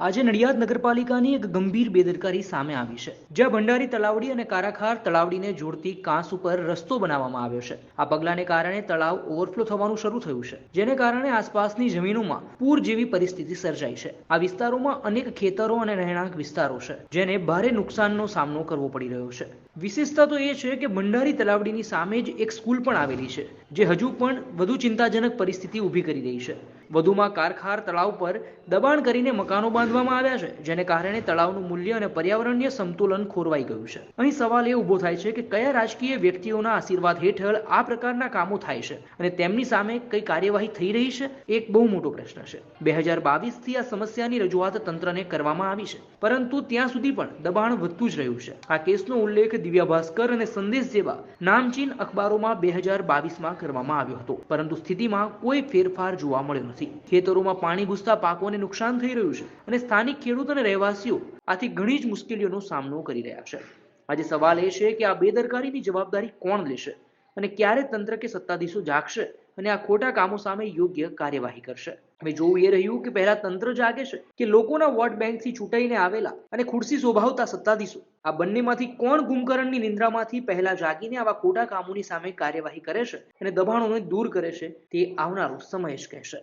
આજે નડિયાદ નગરપાલિકાની એક ગંભીર બેદરકારી સામે આવી છે, જ્યાં ભંડારી તલાવડી અને કારાખાર તલાવડીને જોડતી કાંસ ઉપર રસ્તો બનાવવામાં આવ્યો છે. આ પગલાને કારણે તળાવ ઓવરફ્લો થવાનું શરૂ થયું છે, જેને કારણે આસપાસની જમીનોમાં પૂર જેવી પરિસ્થિતિ સર્જાઈ છે. આ વિસ્તારોમાં અનેક ખેતરો અને રહેણાંક વિસ્તારો છે, જેને ભારે નુકસાનનો સામનો કરવો પડી રહ્યો છે. વિશેષતા તો એ છે કે ભંડારી તલાવડીની સામે જ એક સ્કૂલ પણ આવેલી છે, જે હજુ પણ વધુ ચિંતાજનક પરિસ્થિતિ ઊભી કરી રહી છે. વધુમાં કારખાર તળાવ પર દબાણ કરીને મકાનો બાંધવામાં આવ્યા છે, જેને કારણે તળાવનું મૂલ્ય અને પર્યાવરણીય સંતુલન ખોરવાઈ ગયું છે. અહીં સવાલ એ ઊભો થાય છે કે કયા રાજકીય વ્યક્તિઓના આશીર્વાદ હેઠળ આ પ્રકારના કામો થાય છે અને તેમની સામે કઈ કાર્યવાહી થઈ રહી છે એક બહુ મોટો પ્રશ્ન છે. બે હજાર બાવીસથી આ સમસ્યાની રજૂઆત તંત્રને કરવામાં આવી છે, પરંતુ ત્યાં સુધી પણ દબાણ વધતું જ રહ્યું છે. આ કેસનો ઉલ્લેખ દિવ્યા ભાસ્કર અને સંદેશ જેવા નામચીન અખબારોમાં બે હજાર બાવીસમાં કરવામાં આવ્યો હતો, પરંતુ સ્થિતિમાં કોઈ ફેરફાર જોવા મળ્યો નથી. ખેતરોમાં પાણી ઘૂસતા પાકોને નુકસાન થઈ રહ્યું છે અને સ્થાનિક ખેડૂત અને રહેવાસીઓ આથી ઘણી જ મુશ્કેલીઓનો સામનો કરી રહ્યા છે. આજે સવાલ એ છે કે આ બેદરકારીની જવાબદારી કોણ લેશે અને ક્યારે તંત્ર કે સત્તાધીશો જાગશે? અને આ ખોટા કામો સામે યોગ્ય કાર્યવાહી કરશે. હવે જોવું એ રહ્યું કે પહેલા તંત્ર જાગે છે કે લોકોના વોટ બેંકથી ચૂંટાઈને આવેલા અને ખુરશી શોભાવતા સત્તાધીશો. આ બંનેમાંથી કોણ ગુમકરણની નિંદ્રામાંથી પહેલા જાગીને આવા ખોટા કામોની સામે કાર્યવાહી કરે છે અને દબાણોને દૂર કરે છે તે આવનારો સમય જ કહેશે.